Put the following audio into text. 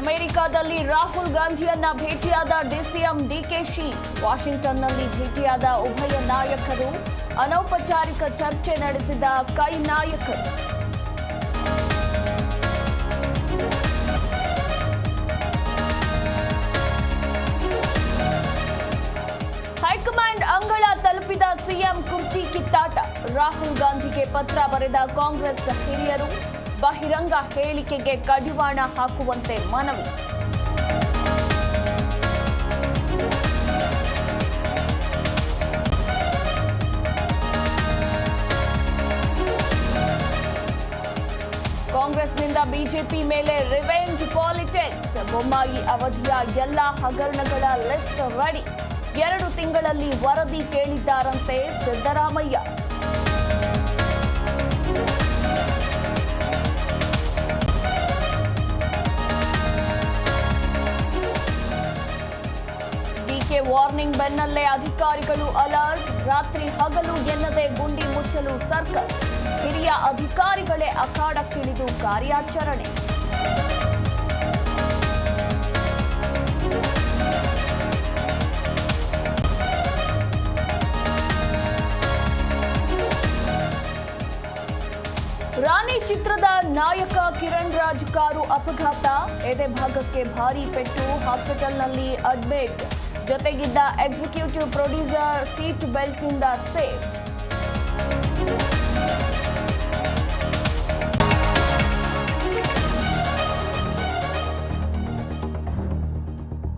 ಅಮೆರಿಕದಲ್ಲಿ ರಾಹುಲ್ ಗಾಂಧಿಯನ್ನ ಭೇಟಿಯಾದ ಡಿಸಿಎಂ ಡಿಕೆಶಿ ವಾಷಿಂಗ್ಟನ್ನಲ್ಲಿ ಭೇಟಿಯಾದ ಉಭಯ ನಾಯಕರು ಅನೌಪಚಾರಿಕ ಚರ್ಚೆ ನಡೆಸಿದ ಕೈ ನಾಯಕರು. ಹೈಕಮಾಂಡ್ ಅಂಗಳ ತಲುಪಿದ ಸಿಎಂ ಕುರ್ಚಿ ಕಿತ್ತಾಟ. ರಾಹುಲ್ ಗಾಂಧಿಗೆ ಪತ್ರ ಬರೆದ ಕಾಂಗ್ರೆಸ್ ಹಿರಿಯರು ಬಹಿರಂಗ ಹೇಳಿಕೆಗೆ ಕಡಿವಾಣ ಹಾಕುವಂತೆ ಮನವಿ. ಕಾಂಗ್ರೆಸ್ನಿಂದ ಬಿಜೆಪಿ ಮೇಲೆ ರಿವೆಂಜ್ ಪಾಲಿಟಿಕ್ಸ್ ಬೊಮ್ಮಾಯಿ ಅವಧಿಯ ಎಲ್ಲ ಹಗರಣಗಳ ಲಿಸ್ಟ್ ರೆಡಿ ಎರಡು ತಿಂಗಳಲ್ಲಿ ವರದಿ ಕೇಳಿದ್ದಾರಂತೆ ಸಿದ್ದರಾಮಯ್ಯ. ವಾರ್ನಿಂಗ್ ಬೆನ್ನಲ್ಲೇ ಅಧಿಕಾರಿಗಳು ಅಲರ್ಟ್. ರಾತ್ರಿ ಹಗಲು ಎನ್ನದೆ ಗುಂಡಿ ಮುಚ್ಚಲು ಸರ್ಕಸ್. ಹಿರಿಯ ಅಧಿಕಾರಿಗಳೇ ಅಖಾಡಕ್ಕಿಳಿದು ಕಾರ್ಯಾಚರಣೆ. ರಾಣಿ ಚಿತ್ರದ ನಾಯಕ ಕಿರಣ್ ರಾಜ್ ಕಾರು ಅಪಘಾತ. ಎದೆ ಭಾಗಕ್ಕೆ ಭಾರಿ ಪೆಟ್ಟು. ಹಾಸ್ಪಿಟಲ್ನಲ್ಲಿ ಅಡ್ಮಿಟ್. ಜೊತೆಗಿದ್ದ ಎಕ್ಸಿಕ್ಯೂಟಿವ್ ಪ್ರೊಡ್ಯೂಸರ್ ಸೀಟ್ ಬೆಲ್ಟ್ನಿಂದ ಸೇಫ್